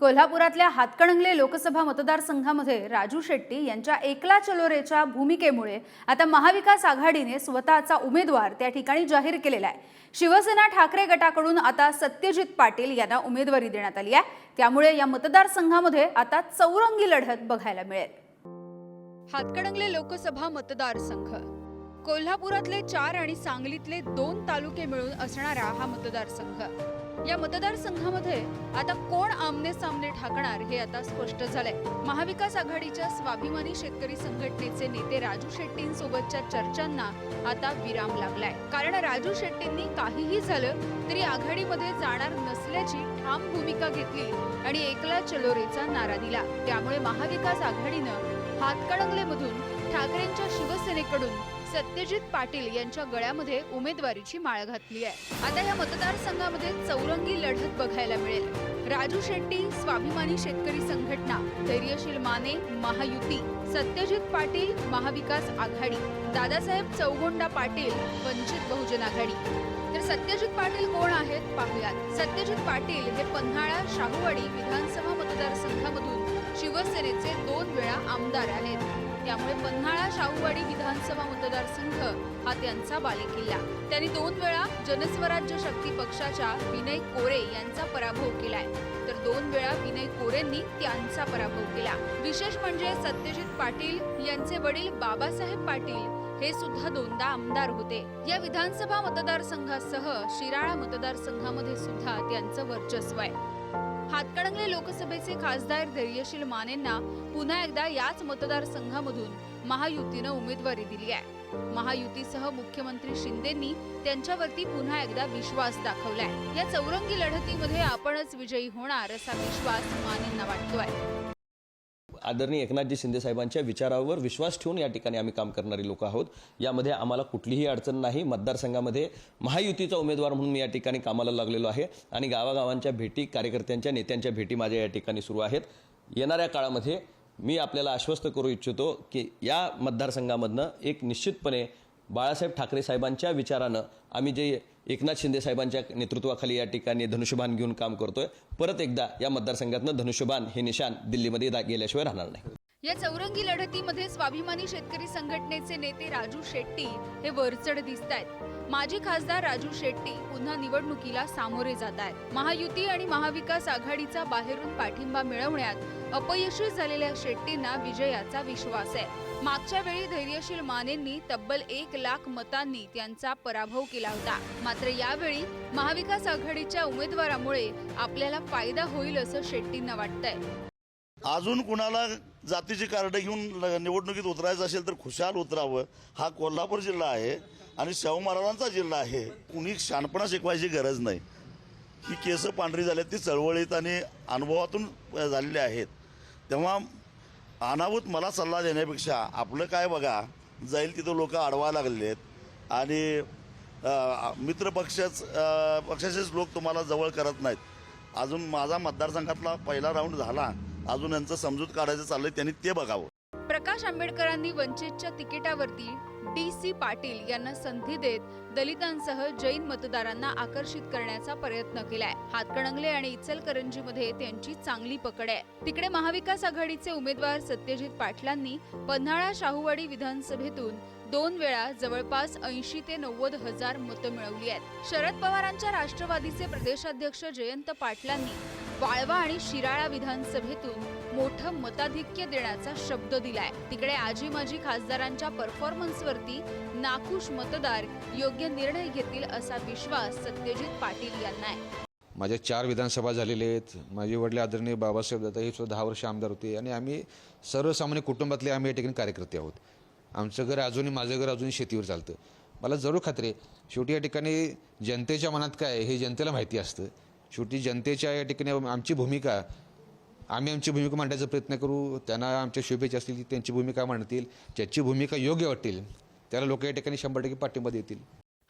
कोल्हापुरातल्या हातकणंगले लोकसभा मतदारसंघामध्ये राजू शेट्टी यांच्या एकला चलोरेच्या भूमिकेमुळे आता महाविकास आघाडीने स्वतःचा उमेदवार त्या ठिकाणी जाहीर केलेला आहे. शिवसेना ठाकरे गटाकडून आता सत्यजित पाटील यांना उमेदवारी देण्यात आली आहे. त्यामुळे या मतदारसंघामध्ये आता चौरंगी लढत बघायला मिळेल. हातकणंगले लोकसभा मतदारसंघ. कोल्हापुरातले चार आणि सांगलीतले दोन तालुके मिळून असणारा हा मतदारसंघ. या मतदारसंघामध्ये आता कोण आमने सामने ठाकणार हे आता स्पष्ट झालंय. महाविकास आघाडीच्या स्वाभिमानी शेतकरी संघटनेचे नेते राजू शेट्टींसोबतच्या चर्चांना आता विराम लागलाय. कारण राजू शेट्टींनी काहीही झालं तरी आघाडीमध्ये जाणार नसल्याची ठाम भूमिका घेतली आणि एकला चलोरेचा नारा दिला. त्यामुळे महाविकास आघाडीनं हातकणंगलेमधून ठाकरेंच्या शिवसेनेकडून सत्यजित पाटील यांच्या गळ्यामध्ये उमेदवारीची माळ घातली आहे. आता या मतदारसंघामध्ये चौरंगी लढत बघायला मिळेल. राजू शेट्टी स्वाभिमानी शेतकरी संघटना धैर्यशील माने महायुती सत्यजित पाटील महाविकास आघाडी दादासाहेब चौगोंडा पाटील वंचित बहुजन आघाडी. तर सत्यजित पाटील कोण आहेत? पाहुयात. सत्यजित पाटील हे पन्हाळा शाहूवाडी विधानसभा मतदारसंघामधून शिवसेनेचे दोन वेळा आमदार आहेत. त्यामुळे पन्हाळा शाहूवाडी विधानसभा मतदारसंघ हा त्यांचा बालेकिल्ला. त्यांनी दोन वेळा जनस्वराज्य शक्ती पक्षाच्या विनय कोरे यांचा पराभव केलाय. तर दोन वेळा विनय कोरेंनी त्यांचा पराभव केला. विशेष म्हणजे सत्यजित पाटील यांचे वडील बाबासाहेब पाटील हे सुद्धा दोनदा आमदार होते. या विधानसभा मतदारसंघासह शिराळा मतदारसंघामध्ये सुद्धा त्यांचं वर्चस्व आहे. हातकणंगले लोकसभेचे खासदार धैर्यशील मानेंना पुन्हा एकदा याच मतदारसंघामधून महायुतीनं उमेदवारी दिली आहे. महायुतीसह मुख्यमंत्री शिंदेंनी त्यांच्यावरती पुन्हा एकदा विश्वास दाखवलाय. या चौरंगी लढतीमध्ये आपणच विजयी होणार असा विश्वास मानेंना वाटतोय. आदरणीय एकनाथजी शिंदे साहेबांच्या विचारावर विश्वास ठेवून या ठिकाणी आम्ही काम करणारी लोक आहोत. यामध्ये आम्हाला कुठलीही अडचण नाही. मतदारसंघामध्ये महायुतीचा उमेदवार म्हणून मी या ठिकाणी कामाला लागलेलो आहे आणि गावागावांच्या भेटी कार्यकर्त्यांच्या नेत्यांच्या भेटी माझ्या या ठिकाणी सुरू आहेत. येणाऱ्या काळामध्ये मी आपल्याला आश्वस्त करू इच्छितो की या मतदारसंघामधनं एक निश्चितपणे बाळासाहेब ठाकरे साहेबांच्या विचारानं आम्ही जे एकनाथ शिंदे साहेबांच्या नेतृत्वाखाली या ठिकाणी धनुष्यबाण घेऊन काम करतोय परत एकदा या मतदारसंघातनं धनुष्यबाण हे निशान दिल्लीमध्ये दा- गेल्याशिवाय राहणार नाही. या चौरंगी लढतीमध्ये स्वाभिमानी शेतकरी संघटनेचे नेते राजू शेट्टी हे वरचढ दिसत आहेत माजी खासदार राजू शेट्टी पुन्हा निवडणुकीला सामोरे जात आहेत. महायुती आणि महाविकास आघाडीचा बाहेरून पाठिंबा मिळवण्यात अपयशी झालेल्या शेट्टींना विजयाचा विश्वास आहे. मागच्या वेळी धैर्यशील मानेंनी तब्बल एक लाख मतांनी त्यांचा पराभव केला होता. मात्र यावेळी महाविकास आघाडीच्या उमेदवारामुळे आपल्याला फायदा होईल असं शेट्टींना वाटतंय. अजून कुणाला जातीची कार्ड घेऊन ल- निवडणुकीत उतरायचं असेल तर खुशाल उतरावं. हा कोल्हापूर जिल्हा आहे आणि शाहू महाराजांचा जिल्हा आहे. कुणी शहाणपणा शिकवायची गरज नाही. ही केसं पांढरी झाली ती चळवळीत आणि अनुभवातून झालेले झालेली आहेत. तेव्हा अनाहूत मला सल्ला देण्यापेक्षा आपलं काय बघा जाईल तिथं लोक अडवायला लागले आहेत आणि मित्रपक्षच पक्षाचेच लोक तुम्हाला जवळ करत नाहीत. अजून माझा मतदारसंघातला पहिला राऊंड झाला. अजून यांचं समजूत काढायचं चाललंय त्यांनी ते बघावं. प्रकाश आंबेडकरांनी वंचितच्या तिकिटावरती डी सी पाटील यांना संधी देत दलितांसह जैन मतदारांना आकर्षित करण्याचा प्रयत्न केलाय. हातकणंगले आणि इचलकरंजीमध्ये त्यांची चांगली पकड आहे. तिकडे महाविकास आघाडीचे उमेदवार सत्यजित पाटलांनी पन्हाळा शाहूवाडी विधानसभेतून दोन वेळा जवळपास ऐंशी ते नव्वद हजार मतं मिळवली आहेत. शरद पवारांच्या राष्ट्रवादीचे प्रदेशाध्यक्ष जयंत पाटलांनी वाळवा आणि शिराळा विधानसभेतून मोठं मताधिक्य देण्याचा शब्द दिलाय. तिकडे आजी माजी खासदारांच्या परफॉर्मन्सवरती नाखुश मतदार योग्य निर्णय घेतील असा विश्वास सत्यजित पाटील यांना आहे. माझ्या चार विधानसभा झालेले आहेत. माझे वडील आदरणीय बाबासाहेब दत्ता हे सुद्धा दहा वर्ष आमदार होते आणि आम्ही सर्वसामान्य कुटुंबातले आम्ही या ठिकाणी कार्यकर्ते आहोत. आमचं घर अजूनही माझं घर अजूनही शेतीवर चालतं. मला जरूर खात्री आहे शेवटी या ठिकाणी जनतेच्या मनात काय हे जनतेला माहिती असतं. शेवटी जनतेच्या या ठिकाणी आमची भूमिका आम्ही आमची भूमिका मांडण्याचा प्रयत्न करू त्यांना आमच्या शुभेच्छा असतील त्यांची भूमिका मांडतील ज्याची भूमिका योग्य वाटेल त्याला लोक या ठिकाणी शंभर टक्के पाठिंबा देतील.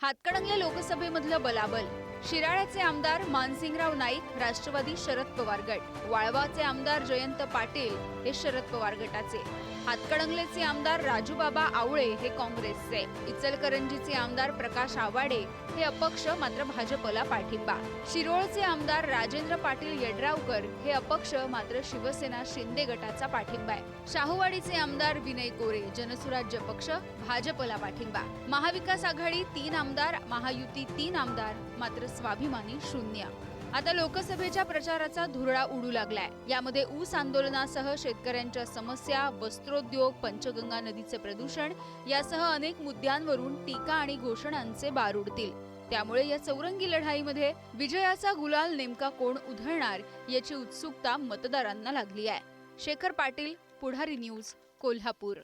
हातकणंगले लोकसभेमधलं बलाबल. शिराळ्याचे आमदार मानसिंगराव नाईक राष्ट्रवादी शरद पवार गट. वाळवाचे आमदार जयंत पाटील हे शरद पवार गटाचे. हातकडंगलेचे आमदार राजूबाबा आवळे हे काँग्रेसचे. इचलकरंजीचे आमदार प्रकाश आवाडे हे अपक्ष मात्र भाजपला पाठिंबा. शिरोळचे आमदार राजेंद्र पाटील यड्रावकर हे अपक्ष मात्र शिवसेना शिंदे गटाचा पाठिंबा आहे. शाहूवाडीचे आमदार विनय कोरे जनसुराज्य पक्ष भाजपला पाठिंबा. महाविकास आघाडी तीन आमदार महायुती तीन आमदार मात्र स्वाभिमानी शून्य. आता लोकसभेच्या प्रचाराचा धुरळा उडू लागलाय. यामध्ये ऊस आंदोलनासह शेतकऱ्यांच्या समस्या वस्त्रोद्योग पंचगंगा नदीचे प्रदूषण यासह अनेक मुद्द्यांवरून टीका आणि घोषणांचे बार उडतील. त्यामुळे या चौरंगी लढाईमध्ये विजयाचा गुलाल नेमका कोण उधळणार याची उत्सुकता मतदारांना लागली आहे. शेखर पाटील पुढारी न्यूज कोल्हापूर.